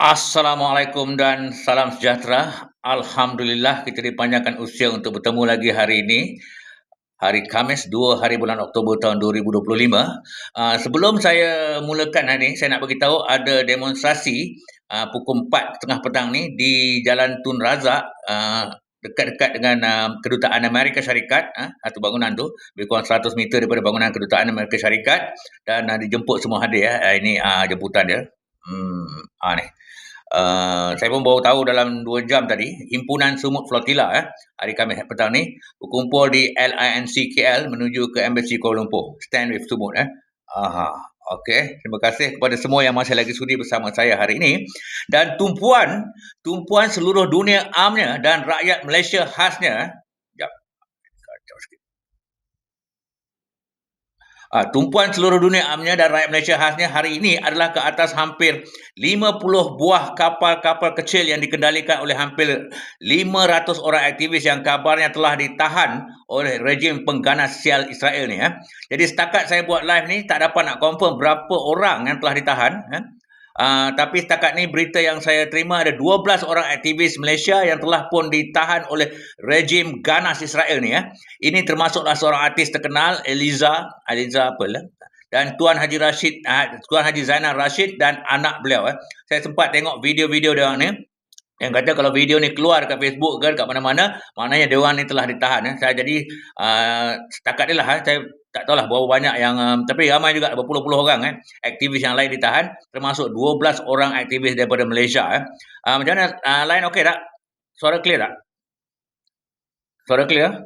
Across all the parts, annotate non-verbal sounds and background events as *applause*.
Assalamualaikum dan salam sejahtera. Alhamdulillah kita dipanjangkan usia untuk bertemu lagi hari ini. Hari Khamis 2 hari bulan Oktober tahun 2025. Uh, sebelum saya mulakan hari ini, saya nak beritahu ada demonstrasi uh, pukul 4 tengah petang ni di Jalan Tun Razak uh, dekat-dekat dengan uh, kedutaan Amerika Syarikat uh, atau bangunan tu lebih kurang 100 meter daripada bangunan kedutaan Amerika Syarikat dan uh, dijemput semua hadir ya. Uh, ini uh, jemputan dia. Hmm, ah ni. Uh, saya pun baru tahu dalam 2 jam tadi, Himpunan Sumut Flotilla eh, hari Khamis petang ni berkumpul di LINC KL menuju ke Embassy Kuala Lumpur. Stand with Sumut. Eh. Aha. Okey, terima kasih kepada semua yang masih lagi sudi bersama saya hari ini. Dan tumpuan, tumpuan seluruh dunia amnya dan rakyat Malaysia khasnya, Uh, tumpuan seluruh dunia amnya dan rakyat Malaysia khasnya hari ini adalah ke atas hampir 50 buah kapal-kapal kecil yang dikendalikan oleh hampir 500 orang aktivis yang kabarnya telah ditahan oleh rejim pengganas sial Israel ni. Ya. Jadi setakat saya buat live ni tak dapat nak confirm berapa orang yang telah ditahan. Ya. Uh, tapi setakat ni berita yang saya terima ada 12 orang aktivis Malaysia yang telah pun ditahan oleh rejim ganas Israel ni ya. Ini termasuklah seorang artis terkenal Eliza, Eliza apa lah? Dan Tuan Haji Rashid, uh, Tuan Haji Zainal Rashid dan anak beliau eh. Saya sempat tengok video-video dia ni yang kata kalau video ni keluar kat Facebook ke kat mana-mana, maknanya dia orang ni telah ditahan eh. Saya jadi uh, setakat ni lah eh. saya tak tahulah berapa banyak yang um, tapi ramai juga berpuluh-puluh orang eh aktivis yang lain ditahan termasuk 12 orang aktivis daripada Malaysia eh. Uh, macam mana uh, lain okey tak? Suara clear tak? Suara clear?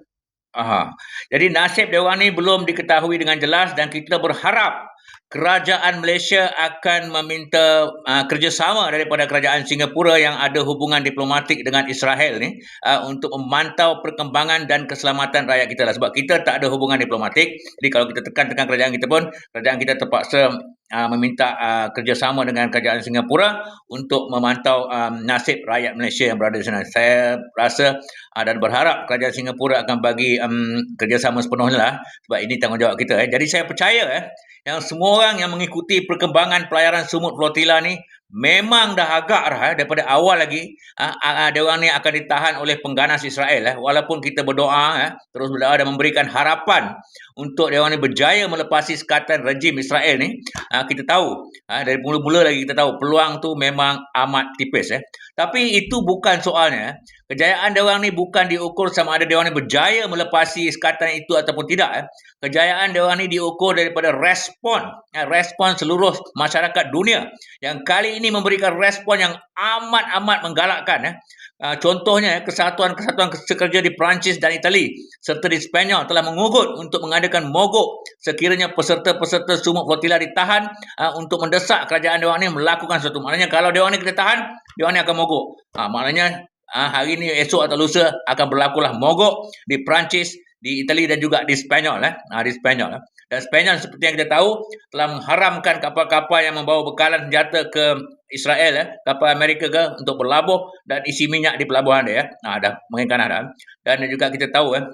Aha. Jadi nasib dia orang ni belum diketahui dengan jelas dan kita berharap kerajaan Malaysia akan meminta uh, kerjasama daripada kerajaan Singapura yang ada hubungan diplomatik dengan Israel ni uh, untuk memantau perkembangan dan keselamatan rakyat kita lah. Sebab kita tak ada hubungan diplomatik. Jadi kalau kita tekan-tekan kerajaan kita pun, kerajaan kita terpaksa uh, meminta uh, kerjasama dengan kerajaan Singapura untuk memantau um, nasib rakyat Malaysia yang berada di sana. Saya rasa uh, dan berharap kerajaan Singapura akan bagi um, kerjasama sepenuhnya lah sebab ini tanggungjawab kita. Eh. Jadi saya percaya eh, yang semua orang yang mengikuti perkembangan pelayaran sumut flotilla ni memang dah agak dah daripada awal lagi ah uh, dia orang ni akan ditahan oleh pengganas Israel eh walaupun kita berdoa eh terus berdoa dan memberikan harapan untuk dia orang ni berjaya melepasi sekatan rejim Israel ni kita tahu dari mula-mula lagi kita tahu peluang tu memang amat tipis eh tapi itu bukan soalnya. Kejayaan dia orang ni bukan diukur sama ada dia orang ni berjaya melepasi sekatan itu ataupun tidak. Eh. Kejayaan dia orang ni diukur daripada respon, eh, respon seluruh masyarakat dunia yang kali ini memberikan respon yang amat-amat menggalakkan. Eh. Uh, contohnya, kesatuan-kesatuan sekerja di Perancis dan Itali serta di Spanyol telah mengugut untuk mengadakan mogok sekiranya peserta-peserta sumuk flotilla ditahan uh, untuk mendesak kerajaan dia orang ni melakukan sesuatu. Maknanya kalau dia orang ni kita tahan, dia orang ni akan mogok. Uh, maknanya ha, hari ni esok atau lusa akan berlakulah mogok di Perancis, di Itali dan juga di Spanyol eh. Ha, di Spanyol eh. Dan Spanyol seperti yang kita tahu telah mengharamkan kapal-kapal yang membawa bekalan senjata ke Israel eh, kapal Amerika ke untuk berlabuh dan isi minyak di pelabuhan dia eh. Ha, dah mengingatkan dah. Dan juga kita tahu eh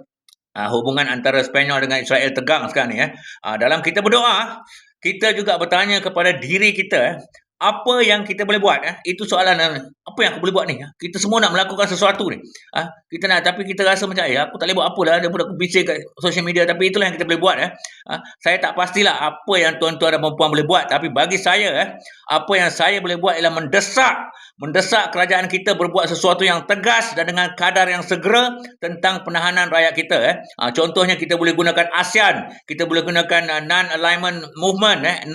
ha, hubungan antara Spanyol dengan Israel tegang sekarang ni eh. Ha, dalam kita berdoa kita juga bertanya kepada diri kita eh, apa yang kita boleh buat eh? itu soalan eh? apa yang aku boleh buat ni eh? kita semua nak melakukan sesuatu ni ah kita nak tapi kita rasa macam eh aku tak boleh buat apa dah daripada aku bising kat social media tapi itulah yang kita boleh buat eh ah, saya tak pastilah apa yang tuan-tuan dan puan boleh buat tapi bagi saya eh apa yang saya boleh buat ialah mendesak mendesak kerajaan kita berbuat sesuatu yang tegas dan dengan kadar yang segera tentang penahanan rakyat kita eh ah, contohnya kita boleh gunakan ASEAN kita boleh gunakan uh, non alignment movement eh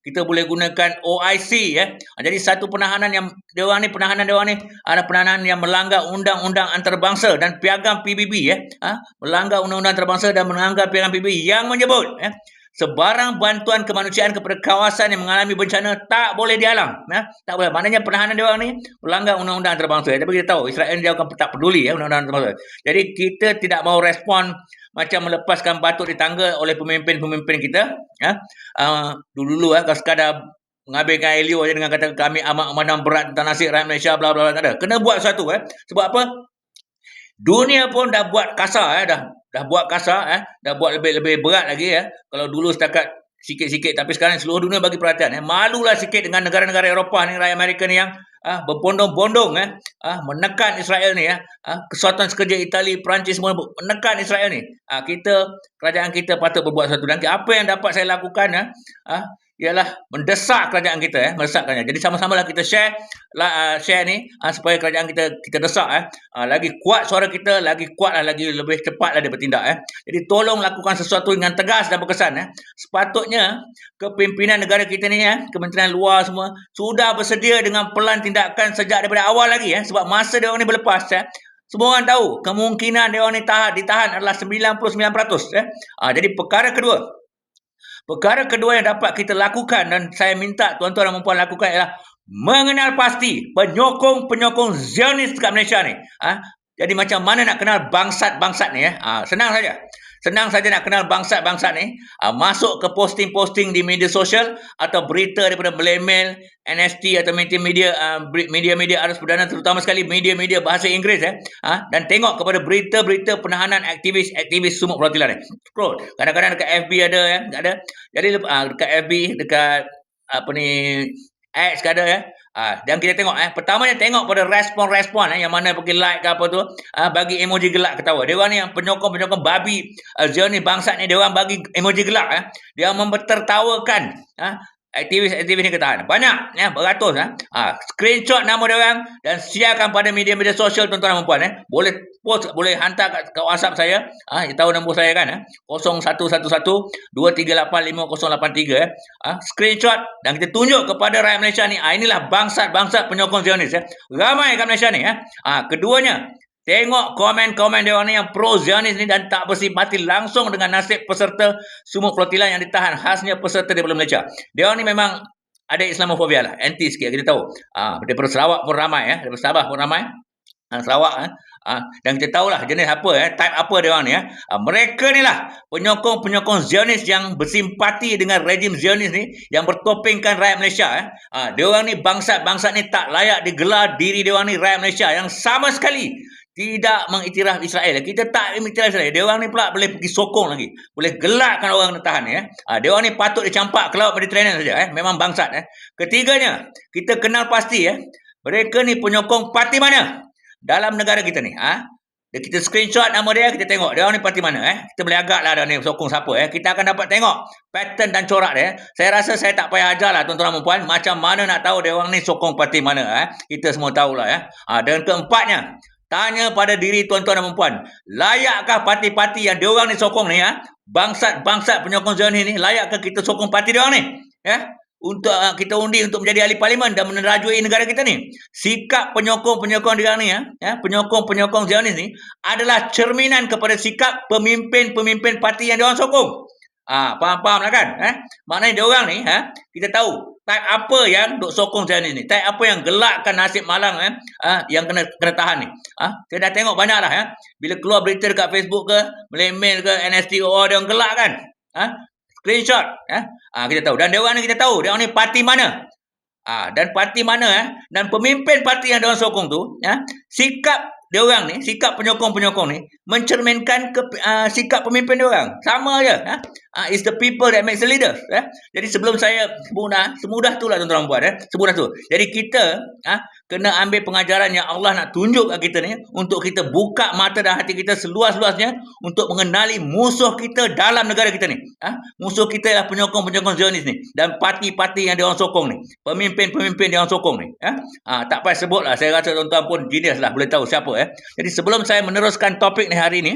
kita boleh gunakan OIC ya. Jadi satu penahanan yang dewan ni penahanan dewan ni ada penahanan yang melanggar undang-undang antarabangsa dan piagam PBB ya. Ha? melanggar undang-undang antarabangsa dan melanggar piagam PBB yang menyebut ya sebarang bantuan kemanusiaan kepada kawasan yang mengalami bencana tak boleh dihalang ya. Tak boleh. Maknanya penahanan dewan ni melanggar undang-undang antarabangsa. Tapi kita tahu Israel dia akan tak peduli ya undang-undang antarabangsa. Jadi kita tidak mau respon macam melepaskan batuk di tangga oleh pemimpin-pemimpin kita ya uh, dulu-dulu ya kalau sekadar mengambilkan Elio aja dengan kata kami amat memandang berat tentang nasib rakyat Malaysia bla bla bla tak ada kena buat sesuatu ya sebab apa dunia pun dah buat kasar ya dah dah buat kasar ya dah buat lebih-lebih berat lagi ya kalau dulu setakat sikit-sikit tapi sekarang seluruh dunia bagi perhatian ya malulah sikit dengan negara-negara Eropah ni rakyat Amerika ni yang ah berbondong-bondong eh ah menekan Israel ni ya. Ah kesatuan sekerja Itali, Perancis semua menekan Israel ni. Ah kita kerajaan kita patut berbuat sesuatu dan apa yang dapat saya lakukan ya. Ah ialah mendesak kerajaan kita eh mendesakkannya. Jadi sama-sama lah kita share lah, uh, share ni uh, supaya kerajaan kita kita desak eh uh, lagi kuat suara kita, lagi kuatlah lagi lebih cepatlah dia bertindak eh. Jadi tolong lakukan sesuatu dengan tegas dan berkesan eh. Sepatutnya kepimpinan negara kita ni eh, kementerian luar semua sudah bersedia dengan pelan tindakan sejak daripada awal lagi eh sebab masa dia orang ni berlepas eh semua orang tahu kemungkinan dia orang ni tahan ditahan adalah 99% eh. Uh, jadi perkara kedua Perkara kedua yang dapat kita lakukan dan saya minta tuan-tuan dan puan lakukan ialah mengenal pasti penyokong-penyokong Zionis dekat Malaysia ni. Ha? Jadi macam mana nak kenal bangsat-bangsat ni? Ya? Ha, senang saja. Senang saja nak kenal bangsa-bangsa ni. Uh, masuk ke posting-posting di media sosial atau berita daripada Mail, NST atau media-media uh, media-media arus perdana terutama sekali media-media bahasa Inggeris eh. Uh, dan tengok kepada berita-berita penahanan aktivis-aktivis sumuk perwakilan ni. Scroll. Kadang-kadang dekat FB ada ya, ada. Jadi uh, dekat FB, dekat apa ni X ada ya. Ah, dan kita tengok eh pertamanya tengok pada respon-respon eh yang mana pergi like ke apa tu ah, bagi emoji gelak ketawa. Dia orang ni yang penyokong-penyokong babi uh, ni bangsa ni dia orang bagi emoji gelak eh. Dia mempertertawakan ah, aktivis-aktivis ni ketahan. Banyak ya, beratus ha. ha. screenshot nama dia orang dan siarkan pada media-media sosial tuan-tuan dan puan eh. Boleh post boleh hantar kat, kat WhatsApp saya. Ah, ha, tahu nombor saya kan eh. 0111 238 5083 eh. Ha, screenshot dan kita tunjuk kepada rakyat Malaysia ni. Ah, inilah bangsa-bangsa penyokong Zionis eh. Ramai kat Malaysia ni eh. Ah, keduanya Tengok komen-komen dia ni yang pro Zionis ni dan tak bersimpati langsung dengan nasib peserta semua flotilan yang ditahan khasnya peserta daripada Malaysia. Dia ni memang ada Islamofobia lah. Anti sikit kita tahu. Ah, ha, daripada Sarawak pun ramai ya. Daripada Sabah pun ramai. Ha, Sarawak eh. Ha, dan kita tahulah jenis apa eh, type apa dia ni eh. Ha, mereka ni lah penyokong-penyokong Zionis yang bersimpati dengan rejim Zionis ni yang bertopengkan rakyat Malaysia eh. Ha, dia orang ni bangsa-bangsa ni tak layak digelar diri dia ni rakyat Malaysia yang sama sekali tidak mengiktiraf Israel. Kita tak mengiktiraf Israel. Dia orang ni pula boleh pergi sokong lagi. Boleh gelakkan orang nak tahan ya. Ha, dia orang ni patut dicampak ke laut Mediterranean saja eh. Memang bangsat eh. Ketiganya, kita kenal pasti ya. Mereka ni penyokong parti mana? Dalam negara kita ni. Ha? Kita screenshot nama dia, kita tengok dia orang ni parti mana eh. Kita boleh agak lah dia ni sokong siapa eh. Kita akan dapat tengok pattern dan corak dia. Saya rasa saya tak payah ajar lah tuan-tuan dan puan. Macam mana nak tahu dia orang ni sokong parti mana eh. Kita semua tahulah eh. Ha, dan keempatnya, Tanya pada diri tuan-tuan dan puan, layakkah parti-parti yang diorang ni sokong ni ya? Bangsat-bangsat penyokong Zionis ni layakkah kita sokong parti diorang ni? Ya? Untuk uh, kita undi untuk menjadi ahli parlimen dan menerajui negara kita ni. Sikap penyokong-penyokong diorang ni ya, ya? penyokong-penyokong Zionis ni adalah cerminan kepada sikap pemimpin-pemimpin parti yang diorang sokong. Ah, ha, faham-faham lah kan? Eh? Maknanya diorang ni, ha? kita tahu type apa yang duk sokong saya ni type apa yang gelakkan nasib malang eh. Ah yang kena kena tahan ni. Ah saya dah tengok banyak lah ya bila keluar berita dekat Facebook ke mail ke NSTO dia orang gelak kan? Ah screenshot eh. Ah kita tahu. Dan dia orang ni kita tahu dia orang ni parti mana? Ah dan parti mana eh. Dan pemimpin parti yang dia orang sokong tu ya sikap dia orang ni sikap penyokong-penyokong ni mencerminkan ke, uh, sikap pemimpin dia orang sama aja ha? uh, it's the people that makes the leader eh? jadi sebelum saya semudah semudah itulah tuan-tuan buat eh? semudah tu jadi kita uh, kena ambil pengajaran yang Allah nak tunjuk kat kita ni untuk kita buka mata dan hati kita seluas-luasnya untuk mengenali musuh kita dalam negara kita ni. Uh, musuh kita ialah penyokong-penyokong Zionis ni dan parti-parti yang dia orang sokong ni. Pemimpin-pemimpin dia orang sokong ni. Uh, uh, tak payah sebut lah saya rasa tuan-tuan pun genius lah boleh tahu siapa eh. Jadi sebelum saya meneruskan topik ni hari ini,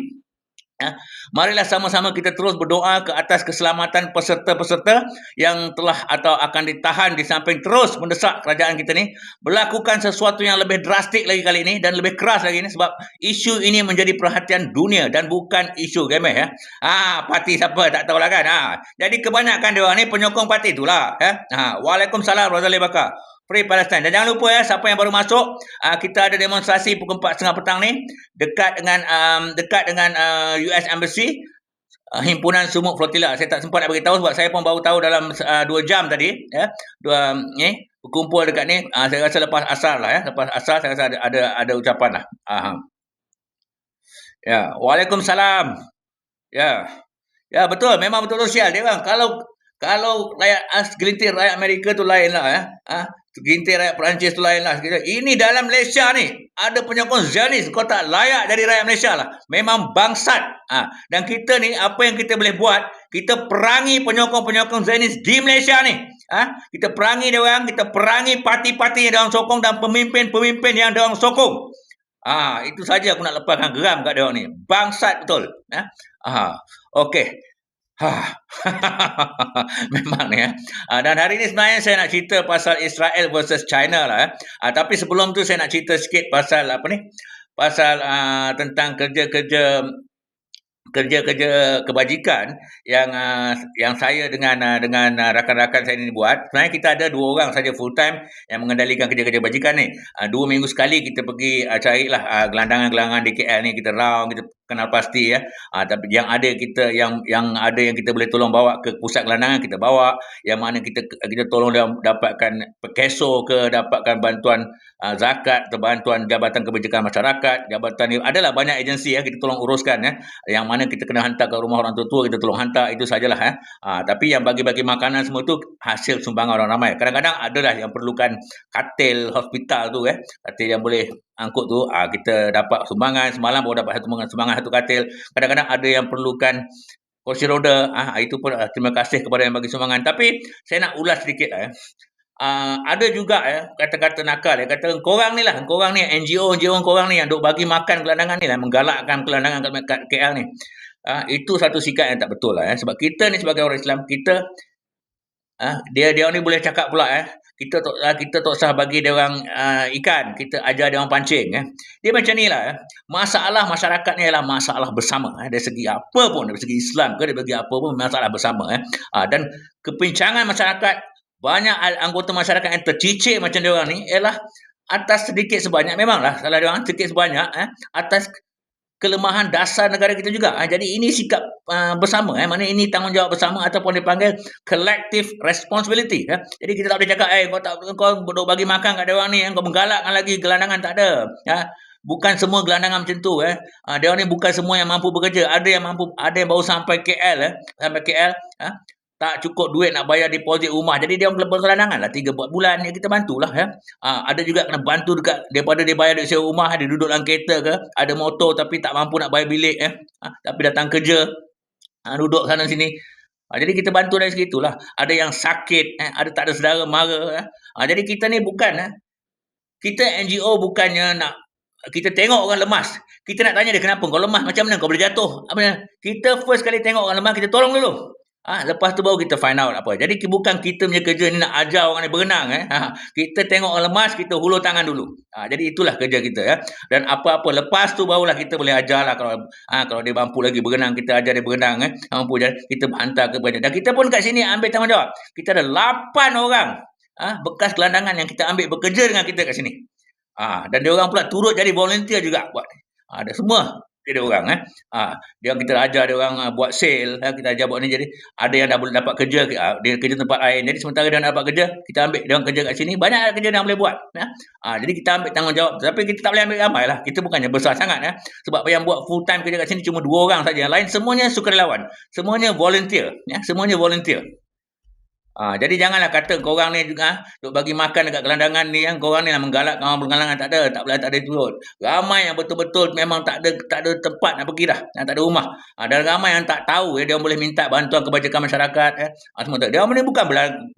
Ya. Marilah sama-sama kita terus berdoa ke atas keselamatan peserta-peserta yang telah atau akan ditahan di samping terus mendesak kerajaan kita ni melakukan sesuatu yang lebih drastik lagi kali ini dan lebih keras lagi ini sebab isu ini menjadi perhatian dunia dan bukan isu gemeh ya. Ah, parti siapa tak tahulah kan. Ah, jadi kebanyakan dia orang ni penyokong parti itulah ya. Ah, Waalaikumsalam warahmatullahi wabarakatuh. Free Palestine. Dan jangan lupa ya siapa yang baru masuk, uh, kita ada demonstrasi pukul 4.30 petang ni dekat dengan um, dekat dengan uh, US Embassy uh, himpunan sumuk flotilla. Saya tak sempat nak beritahu sebab saya pun baru tahu dalam uh, 2 jam tadi ya. Dua ni eh, berkumpul dekat ni. Uh, saya rasa lepas asar lah ya. Lepas asar saya rasa ada ada, ada ucapan lah. Uh, ya, Waalaikumsalam. Ya. Ya betul, memang betul sosial dia bang. Kalau kalau rakyat as gelintir rakyat Amerika tu lain lah ya. Ha? Segintir rakyat Perancis tu lain lah. Ini dalam Malaysia ni. Ada penyokong Zionis. Kau tak layak jadi rakyat Malaysia lah. Memang bangsat. Ha. Dan kita ni, apa yang kita boleh buat, kita perangi penyokong-penyokong Zionis di Malaysia ni. Ha? Kita perangi dia orang, kita perangi parti-parti yang dia orang sokong dan pemimpin-pemimpin yang dia orang sokong. Ha, itu saja aku nak lepaskan geram kat dia orang ni. Bangsat betul. Ha? Ha. Okey. Ha. *laughs* Memang ya. Dan hari ini sebenarnya saya nak cerita pasal Israel versus China lah. Uh, tapi sebelum tu saya nak cerita sikit pasal apa ni? Pasal uh, tentang kerja-kerja kerja-kerja kebajikan yang uh, yang saya dengan uh, dengan uh, rakan-rakan saya ini buat sebenarnya kita ada dua orang saja full time yang mengendalikan kerja-kerja kebajikan ni uh, dua minggu sekali kita pergi uh, carilah uh, gelandangan-gelandangan di KL ni kita round kita kenal pasti ya. Ha, tapi yang ada kita yang yang ada yang kita boleh tolong bawa ke pusat gelandangan kita bawa, yang mana kita kita tolong dia dapatkan keso ke dapatkan bantuan uh, zakat atau bantuan jabatan kebajikan masyarakat, jabatan ni adalah banyak agensi ya kita tolong uruskan ya. Yang mana kita kena hantar ke rumah orang tua kita tolong hantar itu sajalah ya. Ha, tapi yang bagi-bagi makanan semua tu hasil sumbangan orang ramai. Kadang-kadang adalah yang perlukan katil hospital tu ya. Katil yang boleh angkut tu ah kita dapat sumbangan semalam baru dapat satu sumbangan satu katil kadang-kadang ada yang perlukan kursi roda ah itu pun ah, terima kasih kepada yang bagi sumbangan tapi saya nak ulas sedikit eh Uh, ada juga ya kata-kata nakal ya. Kata korang ni lah korang ni NGO NGO korang ni yang duk bagi makan gelandangan ni lah menggalakkan gelandangan kat KL ni. Uh, itu satu sikap yang tak betul lah ya. Sebab kita ni sebagai orang Islam kita uh, dia dia ni boleh cakap pula ya. Kita tak uh, kita tak usah bagi dia orang uh, ikan kita ajar dia orang pancing eh dia macam nilah eh. masalah masyarakat ni adalah masalah bersama eh dari segi apa pun dari segi Islam ke dari segi apa pun masalah bersama eh uh, dan kepincangan masyarakat banyak anggota masyarakat yang tercicik macam dia orang ni ialah atas sedikit sebanyak memanglah salah dia orang sedikit sebanyak eh atas kelemahan dasar negara kita juga. Ha, jadi ini sikap uh, bersama. Eh. Mana ini tanggungjawab bersama ataupun dipanggil collective responsibility. Eh. Jadi kita tak boleh cakap, eh kau tak kau bagi makan kat dia orang ni, eh. kau menggalakkan lagi gelandangan tak ada. Ya. Bukan semua gelandangan macam tu. Eh. Ha, dia orang ni bukan semua yang mampu bekerja. Ada yang mampu, ada yang baru sampai KL. Eh. Sampai KL. Ha tak cukup duit nak bayar deposit rumah. Jadi dia orang berkelandangan lah. Tiga buat bulan. Ya, kita bantulah. Ya. Ha, ada juga kena bantu dekat daripada dia bayar duit sewa rumah. Dia duduk dalam kereta ke. Ada motor tapi tak mampu nak bayar bilik. Ya. Ha, tapi datang kerja. Ha, duduk sana sini. Ha, jadi kita bantu dari segitu lah. Ada yang sakit. Eh. Ada tak ada saudara marah. Eh. Ha, jadi kita ni bukan. Eh. Kita NGO bukannya nak kita tengok orang lemas. Kita nak tanya dia kenapa kau lemah macam mana kau boleh jatuh. Apa kita first kali tengok orang lemah kita tolong dulu. Ah, ha, lepas tu baru kita find out apa. Jadi bukan kita punya kerja ni nak ajar orang ni berenang eh. Ha, kita tengok orang lemas, kita hulur tangan dulu. Ha, jadi itulah kerja kita ya. Dan apa-apa lepas tu barulah kita boleh ajarlah kalau ha, kalau dia mampu lagi berenang, kita ajar dia berenang eh. Mampu jadi kita hantar ke banyak. Dan kita pun kat sini ambil tanggungjawab. Kita ada 8 orang ha, bekas gelandangan yang kita ambil bekerja dengan kita kat sini. Ha, dan dia orang pula turut jadi volunteer juga buat. Ha, ada semua dia orang eh. Ha, dia kita ajar dia orang uh, buat sale, ha, kita ajar buat ni jadi ada yang dah boleh dapat kerja, ha, dia kerja tempat lain. Jadi sementara dia dapat kerja, kita ambil dia orang kerja kat sini, banyak kerja yang boleh buat, ya. Ha, jadi kita ambil tanggungjawab, tapi kita tak boleh ambil ramai lah. Kita bukannya besar sangat ya. Sebab yang buat full time kerja kat sini cuma dua orang saja. Yang lain semuanya sukarelawan. Semuanya volunteer, ya. Semuanya volunteer. Ha, jadi janganlah kata korang ni juga ha, bagi makan dekat gelandangan ni yang korang ni nak menggalak kawan bergelandangan tak ada, tak boleh tak ada turut. Ramai yang betul-betul memang tak ada tak ada tempat nak pergi dah, tak ada rumah. Ha, dan ramai yang tak tahu ya, dia boleh minta bantuan kebajikan masyarakat ya. Ha, semua tak. Dia ni bukan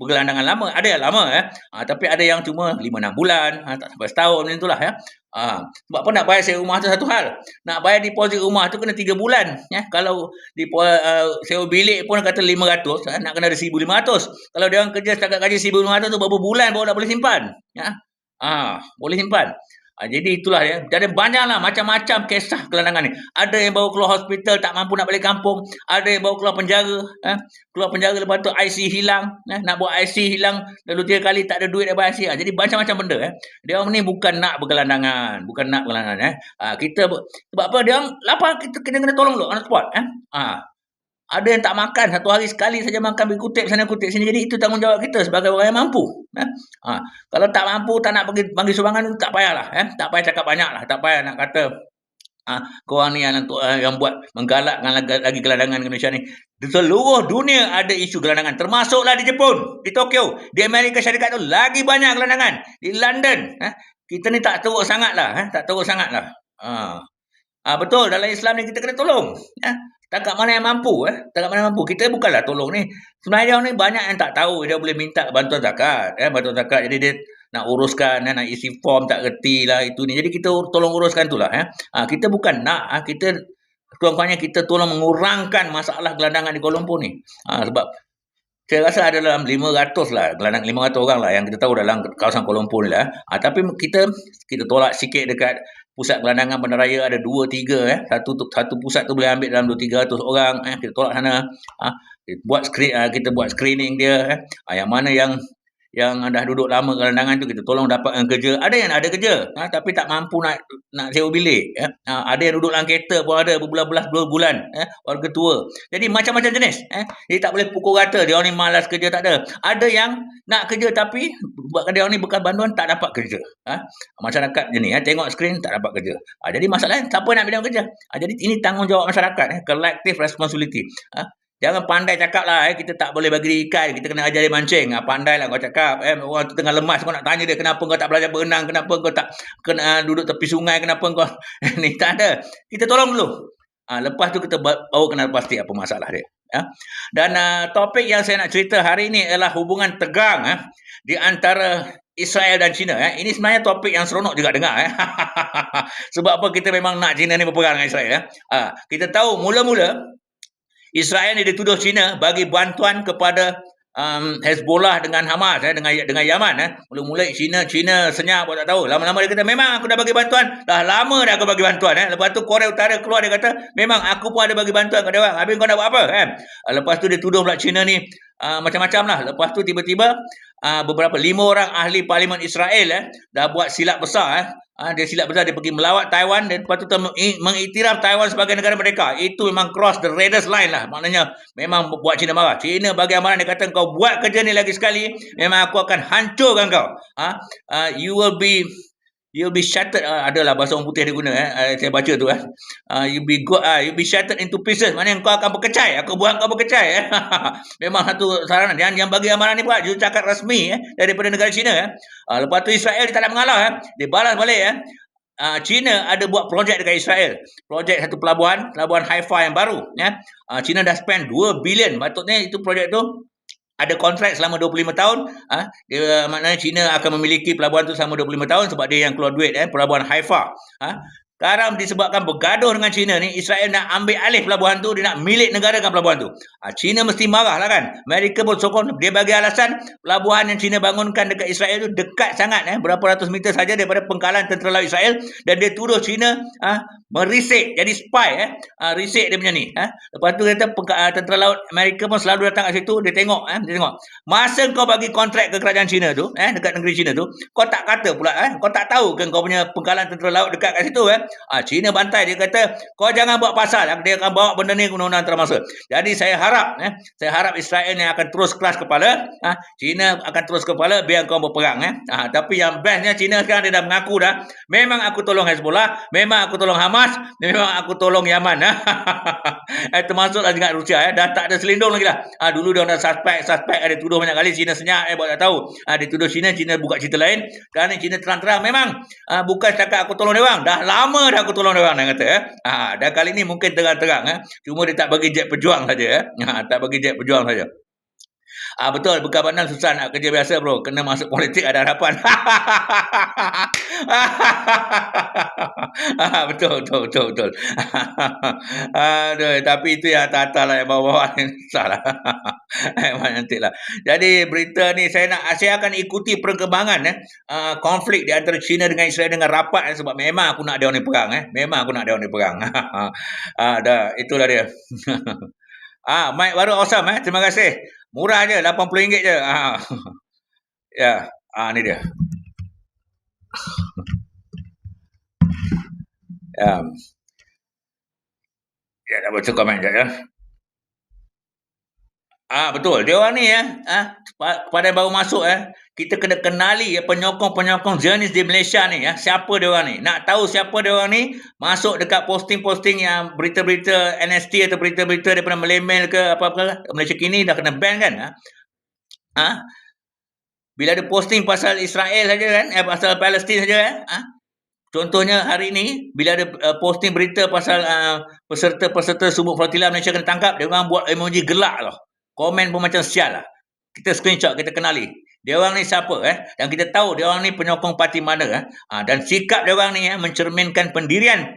bergelandangan lama, ada yang lama ya. Ha, tapi ada yang cuma 5 6 bulan, ha, tak sampai setahun macam itulah ya. Ha, sebab apa nak bayar sewa rumah tu satu hal. Nak bayar deposit rumah tu kena 3 bulan. Ya. Kalau di uh, sewa bilik pun kata 500, ha, nak kena ada 1,500. Kalau dia orang kerja setakat gaji 1,500 tu berapa bulan baru nak boleh simpan. Ya. Ha, boleh simpan. Ha, jadi itulah ya. Jadi banyaklah macam-macam kisah kelandangan ni. Ada yang bawa keluar hospital tak mampu nak balik kampung. Ada yang bawa keluar penjara. Eh? Keluar penjara lepas tu IC hilang. Eh? Nak buat IC hilang. Lalu tiga kali tak ada duit buat IC. Ha, jadi macam-macam benda. Eh? Dia ni bukan nak bergelandangan. Bukan nak bergelandangan. Eh? Ha, kita, sebab apa? Dia lapar. Kita kena, kena tolong dulu. Anak sport. Eh? Ha, ada yang tak makan satu hari sekali saja makan pergi kutip sana kutip sini jadi itu tanggungjawab kita sebagai orang yang mampu eh? ha. kalau tak mampu tak nak bagi bagi sumbangan tak payahlah eh? tak payah cakap banyak lah tak payah nak kata Ha, korang ni yang, uh, yang buat menggalakkan lagi, gelandangan Indonesia ni. Di seluruh dunia ada isu gelandangan. Termasuklah di Jepun, di Tokyo, di Amerika Syarikat tu lagi banyak gelandangan. Di London. Ha, kita ni tak teruk sangat lah. Ha, tak teruk sangat lah. Ha. Ha, betul, dalam Islam ni kita kena tolong. Ha. Takat mana yang mampu. Eh? Takat mana yang mampu. Kita bukanlah tolong ni. Sebenarnya ni banyak yang tak tahu. Dia boleh minta bantuan zakat. Eh? Bantuan zakat. Jadi dia nak uruskan, eh? nak isi form tak kerti lah itu ni. Jadi kita tolong uruskan tu lah. Eh? Ha, kita bukan nak. Ha? Kita tuan-tuannya kita tolong mengurangkan masalah gelandangan di Kuala Lumpur ni. Ha, sebab saya rasa ada dalam 500 lah, gelandang 500 orang lah yang kita tahu dalam kawasan Kuala Lumpur ni lah. Ha, tapi kita kita tolak sikit dekat pusat gelandangan bandaraya ada 2 3 eh. Satu satu pusat tu boleh ambil dalam 2 300 orang eh. Kita tolak sana. Ha, buat screen kita buat screening dia eh. Ha, yang mana yang yang dah duduk lama gelandangan tu kita tolong dapatkan kerja. Ada yang ada kerja ha, tapi tak mampu nak nak sewa bilik ya. Ha, ada yang duduk dalam kereta pun ada berbulan-bulan bulan ya, warga tua. Jadi macam-macam jenis eh. Jadi tak boleh pukul rata dia ni malas kerja tak ada. Ada yang nak kerja tapi buatkan dia ni bukan bantuan tak dapat kerja. Ha. Masyarakat je ni ya, tengok skrin tak dapat kerja. Ha, jadi masalah siapa nak bidang kerja? Ha, jadi ini tanggungjawab masyarakat eh, collective responsibility. Ha. Jangan pandai cakap lah, eh. kita tak boleh bagi ikan, kita kena ajar dia mancing. Ha, pandai lah kau cakap, eh. orang tu tengah lemas, kau nak tanya dia kenapa kau tak belajar berenang, kenapa kau tak kena uh, duduk tepi sungai, kenapa kau, *laughs* ni tak ada. Kita tolong dulu. Ha, lepas tu kita bawa kena pasti apa masalah dia. Ya. Dan uh, topik yang saya nak cerita hari ini adalah hubungan tegang eh, di antara Israel dan China. Eh. Ini sebenarnya topik yang seronok juga dengar. Eh. *laughs* Sebab apa kita memang nak China ni berperang dengan Israel. Eh. Ha, kita tahu mula-mula Israel ni dituduh China bagi bantuan kepada um, Hezbollah dengan Hamas eh, dengan dengan Yaman eh. Mula-mula China China senyap tak tahu. Lama-lama dia kata memang aku dah bagi bantuan. Dah lama dah aku bagi bantuan eh. Lepas tu Korea Utara keluar dia kata memang aku pun ada bagi bantuan kepada orang. Habis kau nak buat apa kan? Eh? Lepas tu dia tuduh pula China ni uh, macam-macam lah. Lepas tu tiba-tiba uh, beberapa lima orang ahli parlimen Israel eh dah buat silap besar eh Ha, dia silap besar, dia pergi melawat Taiwan dan lepas tu mengiktiraf Taiwan sebagai negara mereka. Itu memang cross the reddest line lah. Maknanya memang buat China marah. China bagi amaran dia kata kau buat kerja ni lagi sekali, memang aku akan hancurkan kau. Ha? Uh, you will be You'll be shattered. Uh, adalah bahasa orang putih dia guna. Eh. Uh, saya baca tu. Eh. Uh, you'll, be go, uh, you'll be shattered into pieces. Maknanya kau akan berkecai. Aku buat kau berkecai. Eh. *laughs* Memang satu saranan. Yang, yang bagi amaran ni pula. Juru cakap rasmi eh, daripada negara China. Eh. Uh, lepas tu Israel dia tak nak mengalah. Eh. Dia balas balik. Eh. Uh, China ada buat projek dekat Israel. Projek satu pelabuhan. Pelabuhan Haifa yang baru. Ya. Uh, China dah spend 2 bilion. Patutnya itu projek tu ada kontrak selama 25 tahun ah ha? dia maknanya China akan memiliki pelabuhan tu selama 25 tahun sebab dia yang keluar duit eh pelabuhan Haifa ah? Sekarang disebabkan bergaduh dengan China ni, Israel nak ambil alih pelabuhan tu, dia nak milik negarakan pelabuhan tu. Ha, China mesti marah lah kan. Amerika pun sokong, dia bagi alasan pelabuhan yang China bangunkan dekat Israel tu dekat sangat, eh, berapa ratus meter saja daripada pengkalan tentera laut Israel. Dan dia tuduh China ha, merisik, jadi spy. Eh, ha, risik dia punya ni. Ha. Lepas tu kata tentera laut Amerika pun selalu datang kat situ, dia tengok. Eh, dia tengok. Masa kau bagi kontrak ke kerajaan China tu, eh, dekat negeri China tu, kau tak kata pula, eh, kau tak tahu ke kau punya pengkalan tentera laut dekat kat situ, eh, Ah, Cina bantai dia kata kau jangan buat pasal dia akan bawa benda ni ke undang-undang antarabangsa. Jadi saya harap eh saya harap Israel ni akan terus keras kepala, ah Cina akan terus kepala biar kau berperang eh. Ah, tapi yang bestnya Cina sekarang dia dah mengaku dah memang aku tolong Hezbollah, memang aku tolong Hamas, memang aku tolong Yaman *laughs* eh. eh termasuklah dengan Rusia eh dah tak ada selindung lagi dah. Ah dulu dia orang suspek suspek ada tuduh banyak kali Cina senyap eh buat tak tahu. Ah dituduh Cina Cina buka cerita lain. Ni Cina terang-terang memang ah, bukan cakap aku tolong dia orang. Dah lama dah aku tolong orang dia kata eh. Ha, dan kali ni mungkin terang-terang eh. Cuma dia tak bagi jet pejuang saja eh. Ha, tak bagi jet pejuang saja. Ah betul bukan pandang susah nak kerja biasa bro. Kena masuk politik ada harapan. *laughs* ah betul betul betul betul. *laughs* Aduh tapi itu yang tata lah yang bawa-bawa ni *laughs* salah. eh nanti lah. Jadi berita ni saya nak saya akan ikuti perkembangan eh uh, konflik di antara China dengan Israel dengan rapat eh, sebab memang aku nak dia ni perang eh. Memang aku nak dia ni perang. ah dah itulah dia. ah mic baru awesome eh. Terima kasih. Murah je, RM80 je. Ha. *laughs* ya, ha, ni dia. *laughs* ya. Ya, dah baca komen je ya. Ah betul. Dia orang ni ya, ah pada baru masuk eh, kita kena kenali ya penyokong-penyokong Zionis di Malaysia ni ya. Siapa dia orang ni? Nak tahu siapa dia orang ni? Masuk dekat posting-posting yang berita-berita NST atau berita-berita daripada Malaymail ke apa-apa Malaysia kini dah kena ban kan? Ha? ha? Bila ada posting pasal Israel saja kan, eh, pasal Palestin saja eh, ha? Contohnya hari ini bila ada uh, posting berita pasal uh, peserta-peserta sumuk flotilla Malaysia kena tangkap, dia orang buat emoji gelak lah. Komen pun macam sial lah. Kita screenshot, kita kenali. Dia orang ni siapa eh? Dan kita tahu dia orang ni penyokong parti mana eh? Ha, dan sikap dia orang ni eh, mencerminkan pendirian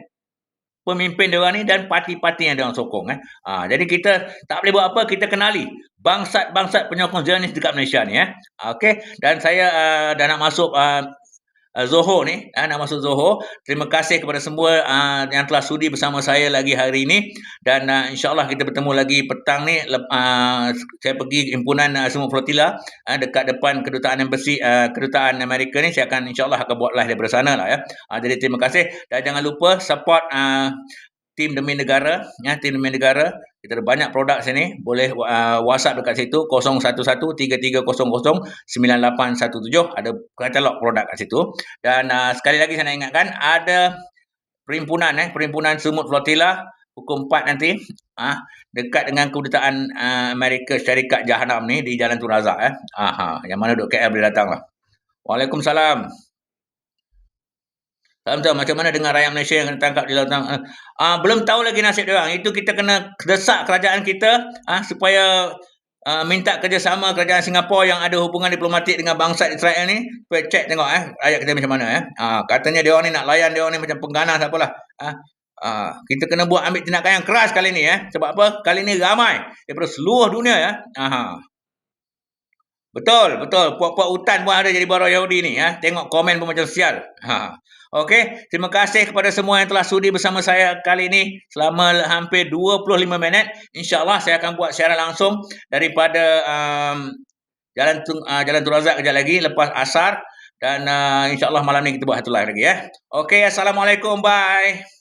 pemimpin dia orang ni dan parti-parti yang dia orang sokong eh. Ha, jadi kita tak boleh buat apa, kita kenali bangsat-bangsat penyokong Zionis dekat Malaysia ni eh. Okey, dan saya uh, dah nak masuk uh, uh, Zoho ni, uh, nak masuk Zoho. Terima kasih kepada semua uh, yang telah sudi bersama saya lagi hari ini dan uh, insyaAllah kita bertemu lagi petang ni. Uh, saya pergi himpunan uh, semua flotilla uh, dekat depan kedutaan embassy uh, kedutaan Amerika ni. Saya akan insyaAllah akan buat live daripada sana lah ya. Uh, jadi terima kasih dan jangan lupa support uh, tim demi negara ya tim demi negara kita ada banyak produk sini. Boleh uh, WhatsApp dekat situ 011330098817 ada katalog produk kat situ. Dan uh, sekali lagi saya nak ingatkan ada perhimpunan eh perhimpunan semut flotilla pukul 4 nanti ah uh, dekat dengan kedutaan uh, Amerika Syarikat Jahanam ni di Jalan Tun Razak eh. Aha yang mana duk KL boleh datanglah. Waalaikumsalam Tak macam mana dengan rakyat Malaysia yang kena tangkap di lautan? Uh, uh, belum tahu lagi nasib dia orang. Itu kita kena desak kerajaan kita uh, supaya uh, minta kerjasama kerajaan Singapura yang ada hubungan diplomatik dengan bangsa Israel ni. Supaya cek tengok eh, rakyat kita macam mana. Eh. Uh, katanya dia orang ni nak layan dia orang ni macam pengganas apalah. Uh, uh, kita kena buat ambil tindakan yang keras kali ni. Eh. Sebab apa? Kali ni ramai daripada seluruh dunia. Ya. Uh, Betul, betul. Puak-puak hutan pun ada jadi barang Yahudi ni. Ya. Tengok komen pun macam sial. Ha. Okey, terima kasih kepada semua yang telah sudi bersama saya kali ini selama hampir 25 minit. InsyaAllah saya akan buat siaran langsung daripada um, Jalan uh, Jalan Turazak kejap lagi lepas asar. Dan uh, insyaAllah malam ni kita buat satu live lagi ya. Okey, Assalamualaikum. Bye.